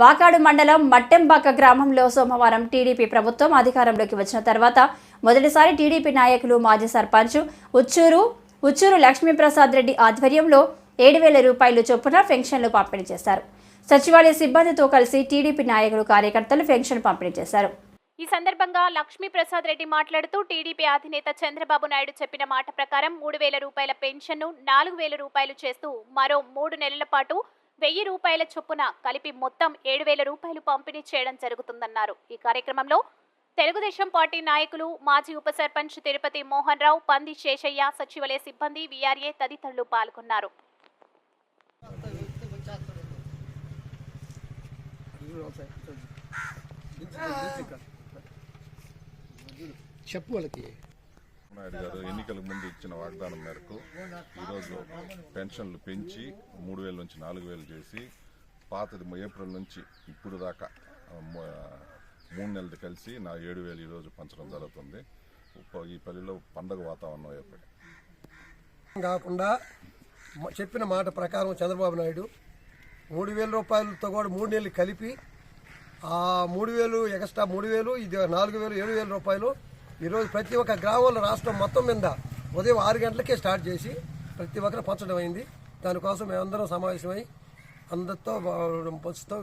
వాకాడు మండలం మట్టెంబాక గ్రామంలో సోమవారం టీడీపీ ప్రభుత్వం అధికారంలోకి వచ్చిన తర్వాత మొదటిసారి టీడీపీ నాయకులు మాజీ సర్పంచ్ ఉచ్చూరు ఉచ్చూరు లక్ష్మీప్రసాద్ రెడ్డి ఆధ్వర్యంలో ఏడు వేల రూపాయలు చొప్పున పెన్షన్లు పంపిణీ చేశారు. సచివాలయ సిబ్బందితో కలిసి టీడీపీ నాయకులు కార్యకర్తలు పెన్షన్ పంపిణీ చేశారు. ఈ సందర్భంగా లక్ష్మీప్రసాద్ రెడ్డి మాట్లాడుతూ టీడీపీ అధినేత చంద్రబాబు నాయుడు చెప్పిన మాట ప్రకారం మూడు వేల రూపాయల పెన్షన్ను నాలుగు వేల రూపాయలు చేస్తూ మరో మూడు నెలల పాటు వెయ్యి రూపాయల చొప్పున కలిపి మొత్తం ఏడు వేల రూపాయలు పంపిణీ చేయడం జరుగుతుందన్నారు. ఈ కార్యక్రమంలో తెలుగుదేశం పార్టీ నాయకులు మాజీ ఉప సర్పంచ్ తిరుపతి మోహన్ రావు పంది శేషయ్య సచివాలయ సిబ్బంది వీఆర్ఏ తదితరులు పాల్గొన్నారు. చెప్పు వాళ్ళకి. నాయుడు గారు ఎన్నికల ముందు ఇచ్చిన వాగ్దానం మేరకు ఈరోజు పెన్షన్లు పెంచి మూడు వేల నుంచి నాలుగు వేలు చేసి పాతది ఏప్రిల్ నుంచి ఇప్పుడు దాకా మూడు నెలలు కలిసి నా ఏడు వేలు ఈరోజు పంచడం జరుగుతుంది. ఈ పల్లెలో పండగ వాతావరణం ఏర్పడి కాకుండా చెప్పిన మాట ప్రకారం చంద్రబాబు నాయుడు మూడు వేల రూపాయలతో కూడా మూడు నెలలు కలిపి ఆ మూడు వేలు ఎక్స్ట్రా మూడు వేలు ఇది నాలుగు వేలు ఏడు వేల రూపాయలు ఈరోజు ప్రతి ఒక్క గ్రామంలో రాష్ట్రం మొత్తం మీద ఉదయం ఆరు గంటలకే స్టార్ట్ చేసి ప్రతి ఒక్కరు పంచడం అయింది. దానికోసం మేమందరం సమావేశమై అందరితో పంచుతో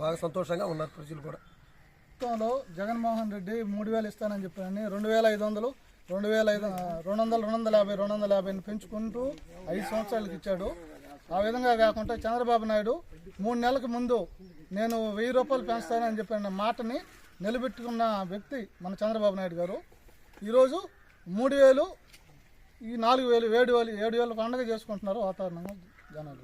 బాగా సంతోషంగా ఉన్నారు ప్రజలు కూడా. ప్రభుత్వంలో జగన్మోహన్ రెడ్డి మూడు వేలు ఇస్తానని చెప్పారని రెండు వేల ఐదు వందలు రెండు వేల ఐదు రెండు వందలు రెండు వందల యాభై రెండు వందల యాభైని పెంచుకుంటూ ఐదు సంవత్సరాలకు ఇచ్చాడు. ఆ విధంగా కాకుండా చంద్రబాబు నాయుడు మూడు నెలలకు ముందు నేను వెయ్యి రూపాయలు పెంచుతానని చెప్పిన మాటని నిలబెట్టుకున్న వ్యక్తి మన చంద్రబాబు నాయుడు గారు. ఈరోజు మూడు వేలు ఈ నాలుగు వేలు ఏడు వేలు ఏడు వేలు పండుగ చేసుకుంటున్నారు వాతావరణంగా జనాలు.